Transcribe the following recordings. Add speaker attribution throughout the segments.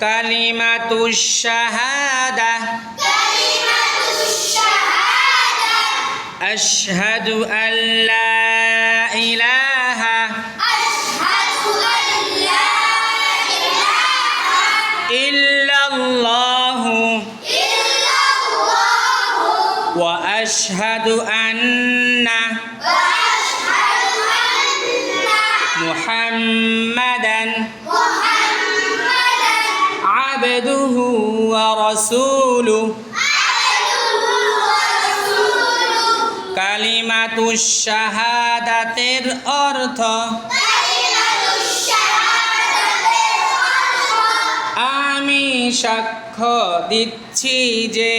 Speaker 1: كلمة الشهادة.
Speaker 2: كلمة الشهادة
Speaker 1: أشهد أن لا إله.
Speaker 2: أشهد أن لا إله إلا الله
Speaker 1: إلا الله.
Speaker 2: وأشهد أن
Speaker 1: وأشهد
Speaker 2: أن
Speaker 1: محمدا ওয়া রাসূলুহু। কালিমাতু শাহাদাতের অর্থ আমি সাক্ষ্য দিচ্ছি যে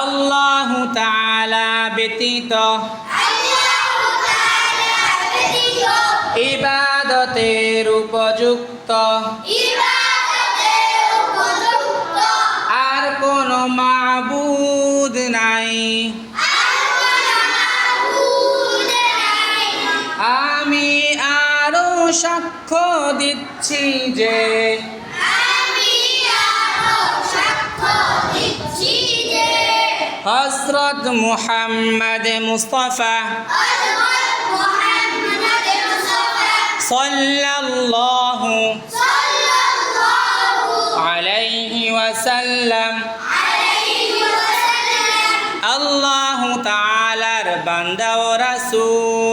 Speaker 1: আল্লাহ তাআলা ব্যতীত ইবাদতের উপযুক্ত। আর কোন মাবুদ নাই। আমি আরও সাক্ষ্য দিচ্ছি যে হজরত মুহাম্মদ মুস্তফা সাল্লাল্লাহু আলাইহি ওয়াসাল্লাম আল্লাহ তাআলার বান্দা ও রাসূল